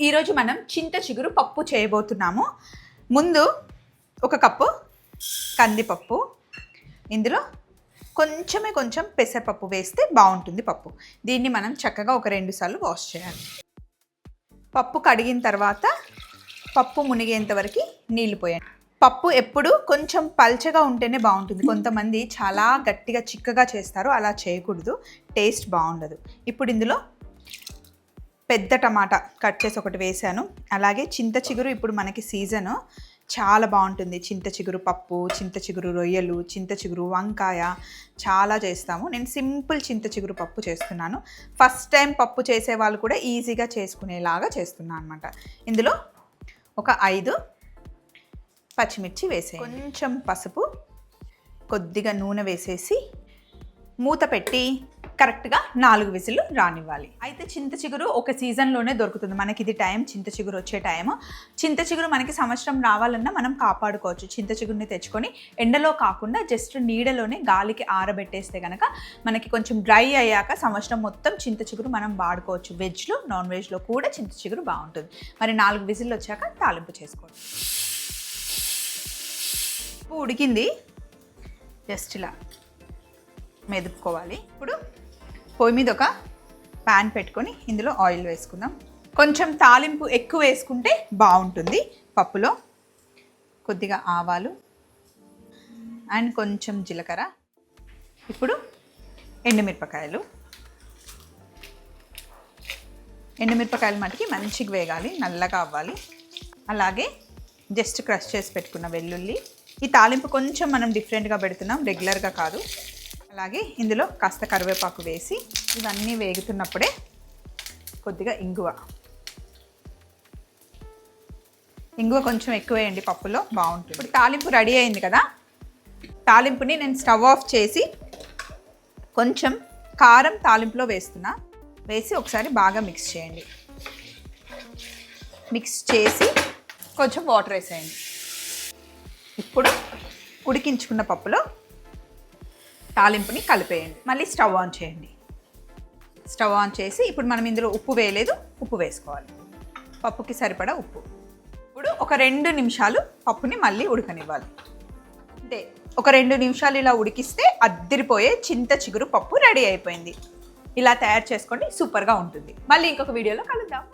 ఈరోజు మనం చింత చిగురు పప్పు చేయబోతున్నాము. ముందు ఒక కప్పు కందిపప్పు. ఇందులో కొంచెమే కొంచెం పెసరపప్పు వేస్తే బాగుంటుంది పప్పు. దీన్ని మనం చక్కగా ఒక రెండు సార్లు వాష్ చేయాలి. పప్పు కడిగిన తర్వాత పప్పు మునిగేంత వరకు నీళ్ళు పోయాను పప్పు ఎప్పుడు కొంచెం పల్చగా ఉంటేనే బాగుంటుంది. కొంతమంది చాలా గట్టిగా చిక్కగా చేస్తారు. అలా చేయకూడదు. టేస్ట్ బాగుండదు. ఇప్పుడు ఇందులో పెద్ద టమాటా కట్ చేసి ఒకటి వేసాను అలాగే చింత చిగురు ఇప్పుడు మనకి సీజను. చాలా బాగుంటుంది. చింత చిగురు పప్పు చింత చిగురు రొయ్యలు చింత చిగురు వంకాయ చాలా చేస్తాము. నేను సింపుల్ చింత చిగురు పప్పు చేస్తున్నాను. ఫస్ట్ టైం పప్పు చేసే వాళ్ళు కూడా ఈజీగా చేసుకునేలాగా చేస్తున్నాను అనమాట ఇందులో ఒక ఐదు పచ్చిమిర్చి వేసే కొంచెం పసుపు కొద్దిగా నూనె వేసేసి మూత పెట్టి కరెక్ట్గా నాలుగు విజిల్లు రానివ్వాలి. అయితే చింత చిగురు ఒక సీజన్లోనే దొరుకుతుంది. మనకి ఇది టైం చింత చిగురు వచ్చే టైం చింత చిగురు మనకి సంవత్సరం రావాలన్నా మనం కాపాడుకోవచ్చు. చింత చిగురుని తెచ్చుకొని ఎండలో కాకుండా జస్ట్ నీడలోనే గాలికి ఆరబెట్టేస్తే కనుక మనకి కొంచెం డ్రై అయ్యాక సంవత్సరం మొత్తం చింత చిగురు మనం వాడుకోవచ్చు. వెజ్లో నాన్ వెజ్లో కూడా చింత చిగురు బాగుంటుంది. మరి నాలుగు విజిల్లు వచ్చాక తాలింపు చేసుకోవచ్చు ఉప్పు ఉడికింది. జస్ట్ ఇలా మెదుపుకోవాలి. ఇప్పుడు పొయ్యి మీద ఒక ప్యాన్ పెట్టుకొని ఇందులో ఆయిల్ వేసుకుందాం. కొంచెం తాలింపు ఎక్కువ వేసుకుంటే బాగుంటుంది పప్పులో. కొద్దిగా ఆవాలు అండ్ కొంచెం జీలకర్ర. ఇప్పుడు ఎండుమిరపకాయలు. ఎండుమిరపకాయలు మటుకి మంచిగా వేగాలి నల్లగా అవ్వాలి. అలాగే జస్ట్ క్రష్ చేసి పెట్టుకున్న వెల్లుల్లి. ఈ తాలింపు కొంచెం మనం డిఫరెంట్గా పెడుతున్నాం రెగ్యులర్గా కాదు. అలాగే ఇందులో కాస్త కరివేపాకు వేసి ఇవన్నీ వేగుతున్నప్పుడే కొద్దిగా ఇంగువ. ఇంగువ కొంచెం ఎక్కువ వేయండి పప్పులో బాగుంటుంది. ఇప్పుడు తాలింపు రెడీ అయింది కదా? తాలింపుని నేను స్టవ్ ఆఫ్ చేసి కొంచెం కారం తాలింపులో వేస్తున్నా. వేసి ఒకసారి బాగా మిక్స్ చేయండి. మిక్స్ చేసి కొంచెం వాటర్ వేసేయండి. ఇప్పుడు ఉడికించుకున్న పప్పులో తాలింపుని కలిపేయండి. మళ్ళీ స్టవ్ ఆన్ చేయండి. స్టవ్ ఆన్ చేసి ఇప్పుడు మనం ఇందులో ఉప్పు వేయలేదు ఉప్పు వేసుకోవాలి. పప్పుకి సరిపడా ఉప్పు. ఇప్పుడు ఒక రెండు నిమిషాలు పప్పుని మళ్ళీ ఉడకనివ్వాలి. అంతే ఒక రెండు నిమిషాలు ఇలా ఉడికిస్తే అద్దిరిపోయే చింత చిగురు పప్పు రెడీ అయిపోయింది. ఇలా తయారు చేసుకోండి సూపర్గా ఉంటుంది. మళ్ళీ ఇంకొక వీడియోలో కలుద్దాం.